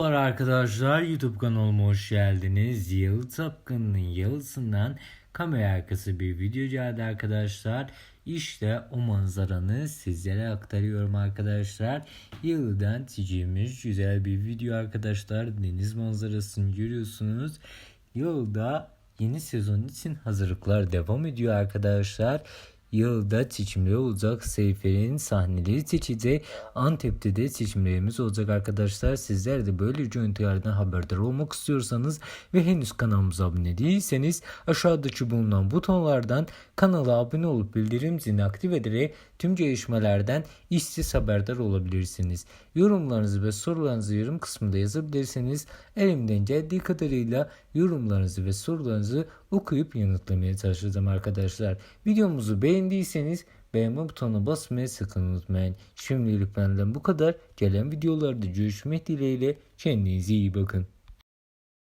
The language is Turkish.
Merhabalar arkadaşlar YouTube kanalıma hoş geldiniz. Yıl Tapkın'ın yılısından kamera arkası bir video geldi arkadaşlar. İşte o manzaranı sizlere aktarıyorum arkadaşlar. Yıldan çekilmiş güzel bir video arkadaşlar. Deniz manzarasını görüyorsunuz. Yılda yeni sezon için hazırlıklar devam ediyor arkadaşlar. Yılda seçimleri olacak. Seyfer'in sahneleri seçeceği Antep'te de seçimlerimiz olacak arkadaşlar. Sizler de böyle görüntülerden haberdar olmak istiyorsanız ve henüz kanalımıza abone değilseniz aşağıdaki bulunan butonlardan kanala abone olup bildirim zilini aktif ederek tüm gelişmelerden işsiz haberdar olabilirsiniz. Yorumlarınızı ve sorularınızı yorum kısmında yazabilirsiniz. Elimden geldiği kadarıyla yorumlarınızı ve sorularınızı okuyup yanıtlamaya çalışacağım arkadaşlar. Videomuzu beğendiyseniz beğenme butonuna basmayı sakın unutmayın. Şimdilik benden bu kadar. Gelen videolarda görüşmek dileğiyle kendinize iyi bakın.